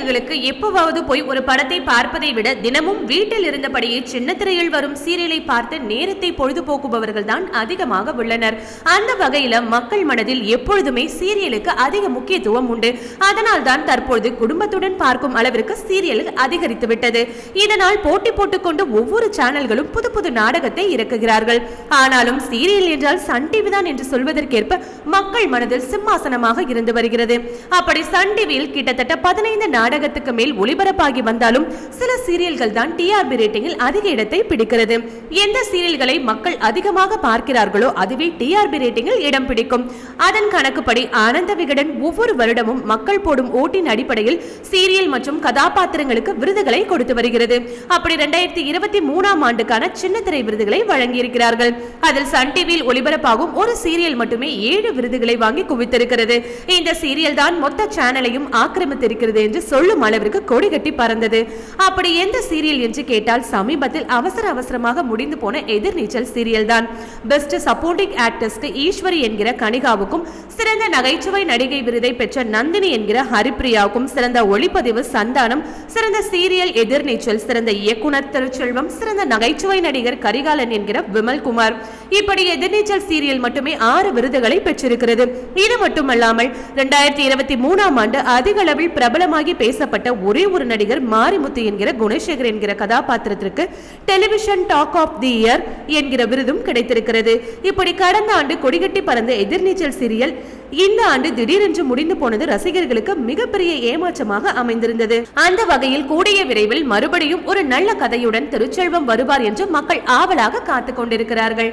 திரையரங்குகளுக்கு எப்போவாவது போய் ஒரு படத்தை பார்ப்பதை விட தினமும் வீட்டில் இருந்தபடியே சின்ன திரையில் வரும் சீரியலை பார்த்து நேரத்தை பொழுதுபோக்குபவர்கள் தான் அதிகமாக உள்ளனர். அந்த வகையில மக்கள் மனதில் எப்பொழுதுமே சீரியலுக்கு அதிக முக்கியத்துவம் உண்டு. அதனால் தான் தற்பொழுது குடும்பத்துடன் பார்க்கும் அளவிற்கு சீரியல் அதிகரித்து விட்டது இதனால் போட்டி போட்டுக்கொண்டு ஒவ்வொரு சேனல்களும் புது புது நாடகத்தை இறக்குகிறார்கள். ஆனாலும் சீரியல் என்றால் சன் டிவி தான் என்று சொல்வதற்கேற்ப மக்கள் மனதில் சிம்மாசனமாக இருந்து வருகிறது. அப்படி சன் டிவியில் கிட்டத்தட்ட பதினைந்து நாள் நாடகத்துக்கு மேல் ஒளிபரப்பாகி வந்தாலும் சில சீரியல்கள் தான் டிஆர்பி ரேட்டிங்கில் அதிக இடத்தை பிடிக்கிறது. எந்த சீரியல்களை மக்கள் அதிகமாக பார்க்கிறார்களோ அதுவே டிஆர்பி ரேட்டிங்கில் இடம் பிடிக்கும். அதன் கணக்குப்படி ஆனந்த விகடன் ஒவ்வொரு வருடமும் மக்கள் போடும் ஓட்டின் அடிப்படையில் சீரியல் மற்றும் கதாபாத்திரங்களுக்கு விருதுகளை கொடுத்து வருகிறது. அப்படி இரண்டாயிரத்தி இருபத்தி மூணாம் ஆண்டுக்கான சின்னத்திரை விருதுகளை வழங்கியிருக்கிறார்கள். அதில் சன் டிவியில் ஒளிபரப்பாகும் ஒரு சீரியல் மட்டுமே ஏழு விருதுகளை வாங்கி குவித்திருக்கிறது. இந்த சீரியல் தான் மொத்த சேனலையும் ஆக்கிரமித்திருக்கிறது என்று சொல்லும் அளவிற்கு கொடி கட்டி பறந்தது. அப்படி எந்த சீரியல் என்று கேட்டால் சமீபத்தில் அவசர அவசரமாக முடிந்து போன எதிர்நீச்சல் சீரியல் தான் பெஸ்ட் சப்போர்ட்டிங் ஆக்டர்ஸ்க்கு ஈஸ்வரி என்கிற கனிகாவுக்கும் சிறந்த நகைச்சுவை நடிகை விருதை பெற்ற நந்தினி என்கிற ஹரிப்ரியாவுக்கும் சிறந்த ஒளிப்பதிவு சந்தானம் சிறந்த சீரியல் எதிர்நீச்சல் சிறந்த இயக்குனர் திருச்செல்வம் சிறந்த நகைச்சுவை நடிகர் கரிகாலன் என்கிற விமல்குமார். இப்படி எதிர்நீச்சல் சீரியல் மட்டுமே ஆறு விருதுகளை பெற்றிருக்கிறது. இது மட்டுமல்லாமல் இரண்டாயிரத்தி இருபத்தி மூணாம் ஆண்டு அதிக அளவில் பிரபலமாகி பேசப்பட்ட ஒரே ஒரு நடிகர் மாரிமுத்து என்கிற குணசேகர் என்கிற கதாபாத்திரத்திற்கு television talk of the year என்கிற விருதும் கிடைத்திருக்கிறது. இப்படி கடந்த ஆண்டு கொடிகட்டி பறந்த எதிர்நீச்சல் சீரியல் இந்த ஆண்டு திடீரென்று முடிந்து போனது ரசிகர்களுக்கு மிகப்பெரிய ஏமாற்றமாக அமைந்திருந்தது. அந்த வகையில் கூடிய விரைவில் மறுபடியும் ஒரு நல்ல கதையுடன் திருச்செல்வம் வருவார் என்று மக்கள் ஆவலாக காத்துக் கொண்டிருக்கிறார்கள்.